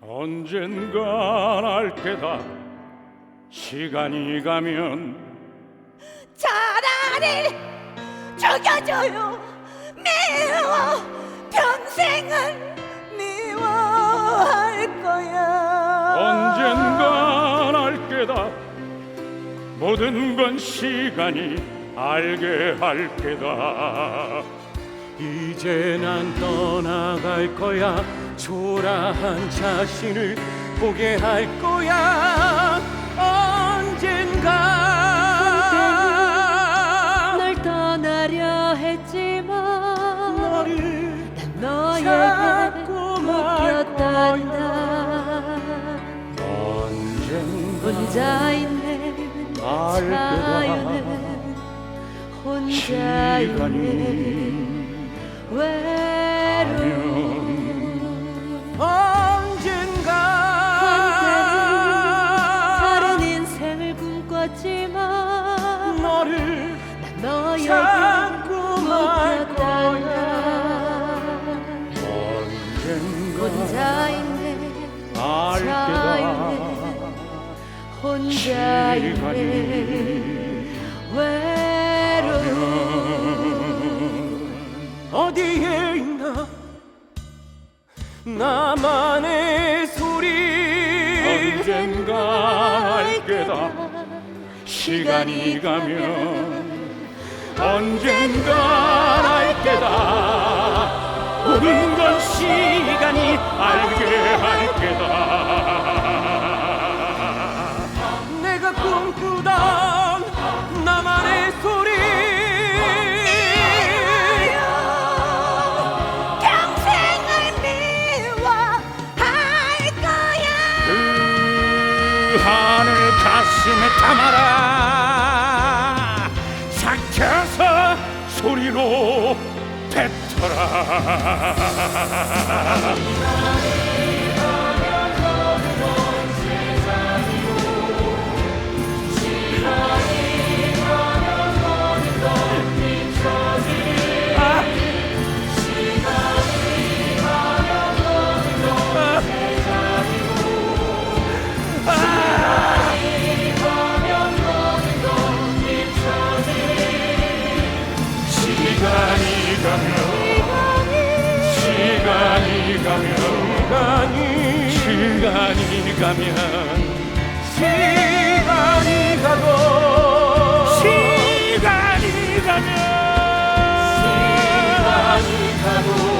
언젠간 알 게다 시간이 가면 차라리 죽여줘요. 미워. 평생을 미워할 거야. 언젠간 알 게다 모든 건 시간이 알게 할 게다 이제 난 떠나갈 거야. 초라한 자신을 보게 할 거야. 언젠가 널 떠나려 했지만 너를 난 너에게 묶였단다. 언젠가 혼자 있네 알 거야. 자유는 혼자 있네 시간이 외로움 언젠가 다른 인생을 꿈꿨지만 너를 너에게 말 묶였단다 언젠가 혼자 있네 알 게다 혼자 있네 나만의 소리. 언젠가 알 게다. 시간이 가면 언젠가 알 게다. 모든 건 시간이 알게 할 게다. 내가 꿈꾸던 하늘 가슴에 담아라. 삭혀서 소리로 뱉어라 시간이 가면. 시간이 시간이 가면. 시간이 가고 시간이 가면. 시간이 가고